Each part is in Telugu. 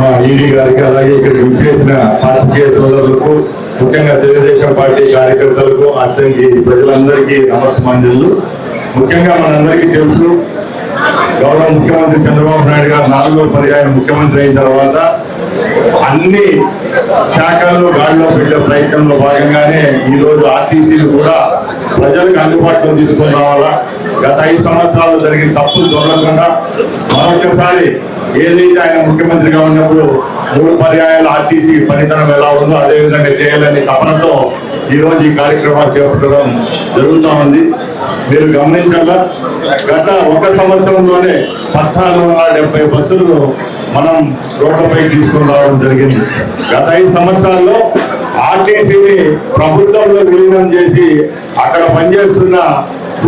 మా ఈడీ గారికి అలాగే ఇక్కడికి విచ్చేసిన పార్టీ సోదరులకు ముఖ్యంగా తెలుగుదేశం పార్టీ కార్యకర్తలకు అతనికి ప్రజలందరికీ నమస్కారాలు ముఖ్యంగా మనందరికీ తెలుసు గౌరవ ముఖ్యమంత్రి చంద్రబాబు నాయుడు గారు నాలుగో పర్యాయం ముఖ్యమంత్రి అయిన తర్వాత అన్ని శాఖల్లో గాడిలో పెట్టే ప్రయత్నంలో భాగంగానే ఈ రోజు ఆర్టీసీలు కూడా ప్రజలకు అందుబాటులో తీసుకుని రావాలా? గత ఐదు సంవత్సరాలు జరిగిన తప్పులు దొరకకుండా మరొకసారి ఏదైతే ఆయన ముఖ్యమంత్రిగా ఉన్నప్పుడు మూడు పర్యాయాలు ఆర్టీసీ పనితనం ఎలా ఉందో అదే విధంగా చేయాలని తపనతో ఈరోజు ఈ కార్యక్రమాలు చేపట్టడం జరుగుతూ ఉంది. మీరు గమనించాలా? గత ఒక సంవత్సరంలోనే పద్నాలుగు వందల డెబ్బై బస్సులు మనం రోడ్లపై తీసుకుని రావడం జరిగింది. గత ఐదు సంవత్సరాల్లో ఆర్టీసీని ప్రభుత్వంలో విలీనం చేసి అక్కడ పనిచేస్తున్న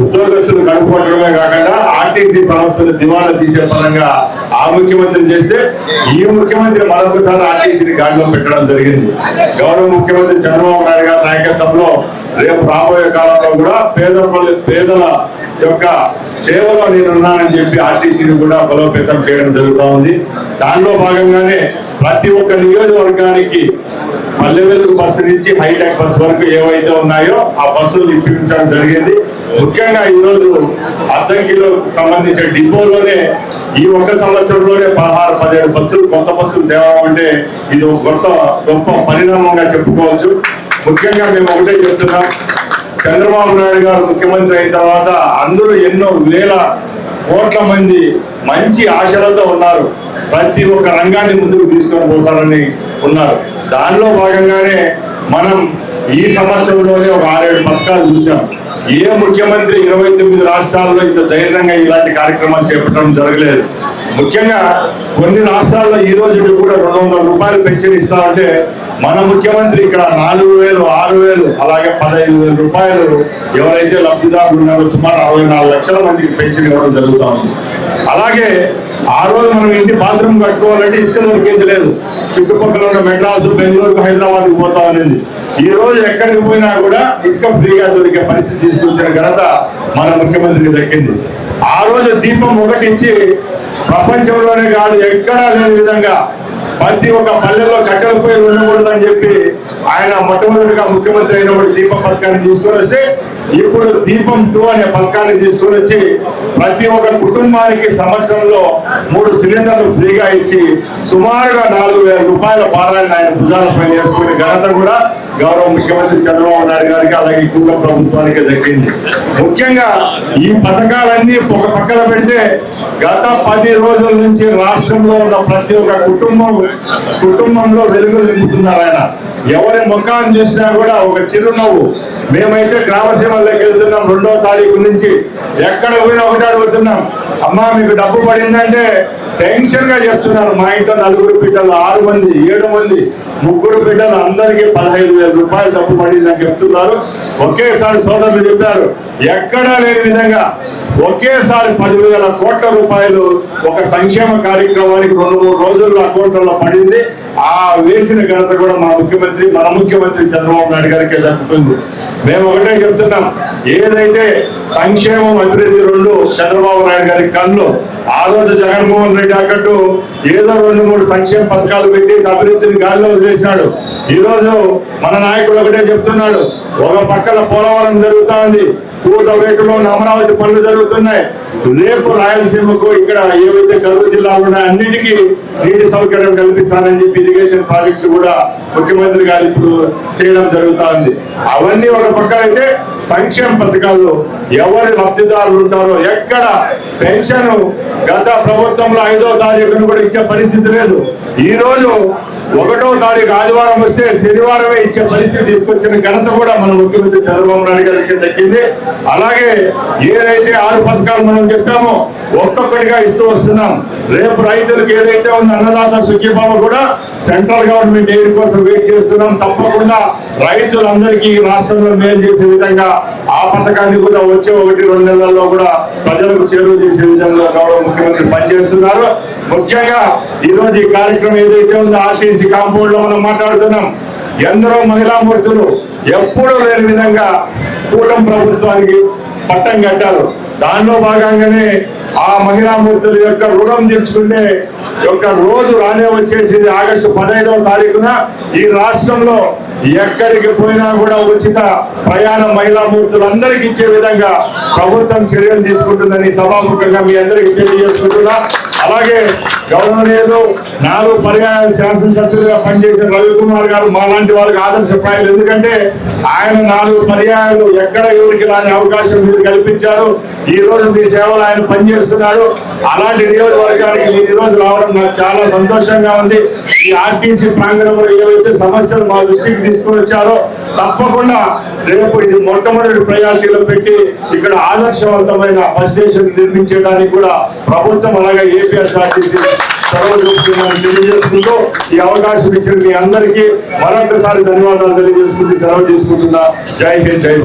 ఉద్యోగస్తులు గడుపుకోవడమే కాకుండా ఆర్టీసీ సంస్థలు దివాలా తీసే పరంగా ఆ ముఖ్యమంత్రిని చేస్తే ఈ ముఖ్యమంత్రి మరొకసారి ఆర్టీసీని గాడిలో పెట్టడం జరిగింది. గౌరవ ముఖ్యమంత్రి చంద్రబాబు నాయుడు గారి నాయకత్వంలో రేపు రాబోయే కాలంలో కూడా పేద పేదల యొక్క సేవలో నేనున్నానని చెప్పి ఆర్టీసీని కూడా బలోపేతం చేయడం జరుగుతూ ఉంది. దానిలో భాగంగానే ప్రతి ఒక్క నియోజకవర్గానికి పల్లె వెలుగు బస్సు నుంచి హైటెక్ బస్సు వరకు ఏవైతే ఉన్నాయో ఆ బస్సులు ఇప్పించడం జరిగింది. ముఖ్యంగా ఈరోజు అద్దంకిలో సంబంధించిన డిపోలోనే ఈ ఒక్క సంవత్సరంలోనే పదహారు పదిహేడు బస్సులు కొత్త బస్సులు తేవడం అంటే ఇది ఒక కొత్త గొప్ప పరిణామంగా చెప్పుకోవచ్చు. ముఖ్యంగా మేము ఒకటే చెప్తున్నాం. చంద్రబాబు నాయుడు గారు ముఖ్యమంత్రి అయిన తర్వాత అందరూ ఎన్నో వేల కోట్ల మంది మంచి ఆశలతో ఉన్నారు. ప్రతి ఒక్క రంగాన్ని ముందుకు తీసుకొని పోతారని ఉన్నారు. దానిలో భాగంగానే మనం ఈ సంవత్సరంలోనే ఒక ఆరేడు పథకాలు చూసాం ఏ ముఖ్యమంత్రి ఇరవై తొమ్మిది రాష్ట్రాల్లో ఇంత ధైర్యంగా ఇలాంటి కార్యక్రమాలు చేపట్టడం జరగలేదు? ముఖ్యంగా కొన్ని రాష్ట్రాల్లో ఈ రోజు కూడా రెండు వందల రూపాయలు పెన్షన్ ఇస్తామంటే మన ముఖ్యమంత్రి ఇక్కడ నాలుగు వేలు ఆరు వేలు అలాగే పదహైదు వేల రూపాయలు ఎవరైతే లబ్ధిదారులు ఉన్నారో సుమారు అరవై నాలుగు లక్షల మందికి పెన్షన్ ఇవ్వడం జరుగుతూ ఉంది అలాగే ఆ రోజు మనం ఇంటి బాత్రూమ్ కట్టుకోవాలంటే ఇసుక దొరికేది లేదు చుట్టుపక్కల ఉన్న మెడ్రాసు బెంగళూరుకు హైదరాబాద్ పోతా అనేది. ఈ రోజు ఎక్కడికి పోయినా కూడా ఇసుక ఫ్రీగా దొరికే పరిస్థితి తీసుకొచ్చిన ఘనత మన ముఖ్యమంత్రికి దక్కింది. ఆ రోజు దీపం ఒకటి ఇచ్చి ప్రపంచంలోనే కాదు ఎక్కడా లేని విధంగా ప్రతి ఒక్క పల్లెల్లో కట్టెల పొయ్యిలు ఉండకూడదని చెప్పి ఆయన మొట్టమొదటిగా ముఖ్యమంత్రి అయినప్పుడు దీపం పథకాన్ని తీసుకొని వస్తే ఇప్పుడు దీపం టూ అనే పథకాన్ని తీసుకొని వచ్చి ప్రతి ఒక్క కుటుంబానికి సంవత్సరంలో మూడు సిలిండర్లు ఫ్రీగా ఇచ్చి సుమారుగా నాలుగు వేల రూపాయల భారాన్ని ఆయన భుజాలపై వేసుకునే ఘనత కూడా గౌరవ ముఖ్యమంత్రి చంద్రబాబు నాయుడు గారికి అలాగే ఎక్కువగా ప్రభుత్వానికి దక్కింది. ముఖ్యంగా ఈ పథకాలన్నీ ఒక పక్కన పెడితే గత పది రోజుల నుంచి రాష్ట్రంలో ఉన్న ప్రతి ఒక్క కుటుంబం కుటుంబంలో వెలుగులు నింపుతున్నారు ఆయన. ఎవరి ముఖాన్ని చూసినా కూడా ఒక చిరునవ్వు. మేమైతే గ్రామసీమల్లోకి వెళ్తున్నాం రెండో తారీఖు నుంచి. ఎక్కడ పోయినా ఒకటి అడుగుతున్నాం అమ్మా మీకు డబ్బు పడిందంటే టెన్షన్గా చెప్తున్నారు. మా ఇంట్లో నలుగురు బిడ్డలు ఆరు మంది ఏడు మంది ముగ్గురు బిడ్డలు అందరికీ పదహైదు వేల రూపాయలు డబ్బు పడిందని చెప్తున్నారు. ఒకేసారి సోదరులు చెప్పారు ఎక్కడా లేని విధంగా ఒకేసారి పదివేల కోట్ల రూపాయలు ఒక సంక్షేమ కార్యక్రమానికి రెండు మూడు రోజుల్లో అకౌంట్లలో పడింది. ఆ వేసిన ఘనత కూడా మా ముఖ్యమంత్రి మన ముఖ్యమంత్రి చంద్రబాబు నాయుడు గారికి దక్కుతుంది. మేము ఒకటే చెప్తున్నాం ఏదైతే సంక్షేమం అభివృద్ధి రెండు చంద్రబాబు నాయుడు గారి కళ్ళు. ఆ రోజు జగన్మోహన్ రెడ్డి అక్కట్టు ఏదో రెండు మూడు సంక్షేమ పథకాలు పెట్టి అభివృద్ధిని గాలిలో వదిలేసినాడు. ఈ రోజు మన నాయకుడు ఒకటే చెప్తున్నాడు ఒక పక్కన పోలవరం జరుగుతా ఉంది కూతవేటులో అమరావతి పనులు జరుగుతున్నాయి. రేపు రాయలసీమకు ఇక్కడ ఏవైతే కరువు జిల్లాలు ఉన్నాయో అన్నిటికీ నీటి సౌకర్యం కల్పిస్తానని చెప్పి ఇరిగేషన్ ప్రాజెక్టులు కూడా ముఖ్యమంత్రి గారు ఇప్పుడు చేయడం జరుగుతా ఉంది అవన్నీ ఒక పక్కన అయితే సంక్షేమ పథకాలు ఎవరి లబ్ధిదారులు ఉంటారో ఎక్కడ పెన్షన్ గత ప్రభుత్వంలో ఐదో తారీఖును కూడా ఇచ్చే పరిస్థితి లేదు. ఈ రోజు ఒకటో తారీఖు ఆదివారం వస్తే శనివారమే ఇచ్చే పరిస్థితి తీసుకొచ్చిన ఘనత కూడా మన ముఖ్యమంత్రి చంద్రబాబు నాయుడు గారికి దక్కింది. అలాగే ఏదైతే ఆరు పథకాలు మనం చెప్పామో ఒక్కొక్కటిగా ఇస్తూ వస్తున్నాం. రేపు రైతులకు ఏదైతే ఉంది అన్నదాత సుఖీబాబు కూడా సెంట్రల్ గవర్నమెంట్ ఎయిడ్ కోసం వెయిట్ చేస్తున్నాం. తప్పకుండా రైతులందరికీ రాష్ట్రంలో మేలు చేసే విధంగా ఆ పథకాన్ని కూడా వచ్చే ఒకటి రెండు నెలల్లో కూడా ప్రజలకు చేరువ చేసే విధంగా గౌరవ ముఖ్యమంత్రి పనిచేస్తున్నారు. ముఖ్యంగా ఈరోజు ఈ కార్యక్రమం ఏదైతే ఉందో ఆర్టీసీ కాంపౌండ్లో మనం మాట్లాడుతున్నాం. ఎందరో మహిళామూర్తులు ఎప్పుడూ లేని విధంగా కూటమి ప్రభుత్వానికి పట్టం కట్టారు. దానిలో భాగంగానే ఆ మహిళామూర్తుల యొక్క రుణం తీర్చుకునే యొక్క రోజు రానే వచ్చేసింది ఆగస్టు పదహైదవ తారీఖున. ఈ రాష్ట్రంలో ఎక్కడికి పోయినా కూడా ఉచిత ప్రయాణ మహిళామూర్తులందరికీ ఇచ్చే విధంగా ప్రభుత్వం చర్యలు తీసుకుంటుందని సభాముఖంగా మీ అందరికీ తెలియజేసుకుంటున్నా. అలాగే గవర్నర్ నాలుగు పర్యాయాలు శాసనసభ్యులుగా పనిచేసిన రవికుమార్ గారు మాలాంటి వాళ్ళకి ఆదర్శప్రాయాలు ఎందుకంటే ఆయన నాలుగు పర్యాయాలు ఎక్కడ ఎవరికి రాని అవకాశం మీరు కల్పించారు. ఈ రోజు మీ సేవలు ఆయన పనిచేస్తున్నాడు. అలాంటి నియోజకవర్గానికి ఈ రోజు రావడం నాకు చాలా సంతోషంగా ఉంది. ఈ ఆర్టీసీ ప్రాంగణంలో ఏవైతే సమస్యలు మా దృష్టికి తీసుకుని వచ్చారో తప్పకుండా రేపు ఇది మొట్టమొదటి ప్రయారిటీలో పెట్టి ఇక్కడ ఆదర్శవంతమైన బస్ స్టేషన్ నిర్మించడానికి కూడా ప్రభుత్వం అలాగే ఏపీఎస్ఆర్టీసీ సెలవు తెలియజేసుకుంటూ ఈ అవకాశం ఇచ్చిన మీ అందరికీ మరొకసారి ధన్యవాదాలు తెలియజేసుకుంటూ సెలవు తీసుకుంటున్నా. జై హింద్ జై